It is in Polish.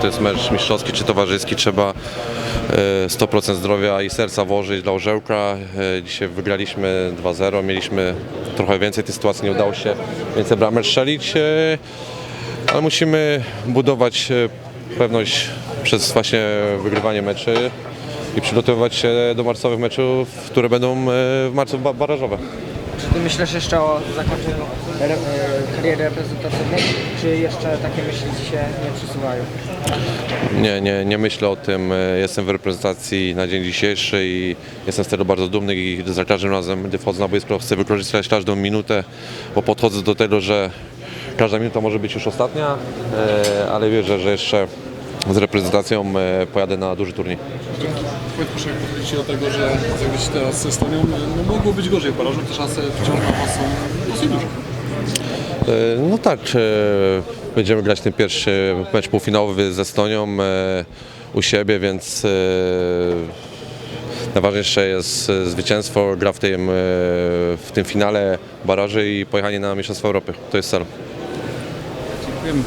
To jest mecz mistrzowski czy towarzyski, trzeba e, 100% zdrowia i serca włożyć dla orzełka. E, Dzisiaj wygraliśmy 2-0, mieliśmy trochę więcej tych sytuacji, nie udało się więcej bramek strzelić, e, ale musimy budować e, pewność przez właśnie wygrywanie meczy i przygotowywać się do marcowych meczów, które będą e, w marcu ba- barażowe. Czy ty myślisz jeszcze o zakończeniu re, e, kariery reprezentacyjnej, czy jeszcze takie myśli ci się nie przysuwają? Nie, nie, nie myślę o tym. E, Jestem w reprezentacji na dzień dzisiejszy i jestem z tego bardzo dumny i za każdym razem, gdy wchodzę na boisko, chcę wykorzystać każdą minutę, bo podchodzę do tego, że każda minuta może być już ostatnia, e, ale wierzę, że jeszcze z reprezentacją e, pojadę na duży turniej. Wojtkusz, jak podchodzicie do tego, że zagrać teraz ze Estonią, no mogło być gorzej w barażu, te szanse wciąż na Was są dosyć duże. E, No tak, e, będziemy grać ten pierwszy mecz półfinałowy z Estonią u siebie, więc najważniejsze jest zwycięstwo, gra w tym, w tym finale baraży i pojechanie na Mistrzostwa Europy. To jest cel. Dziękujemy.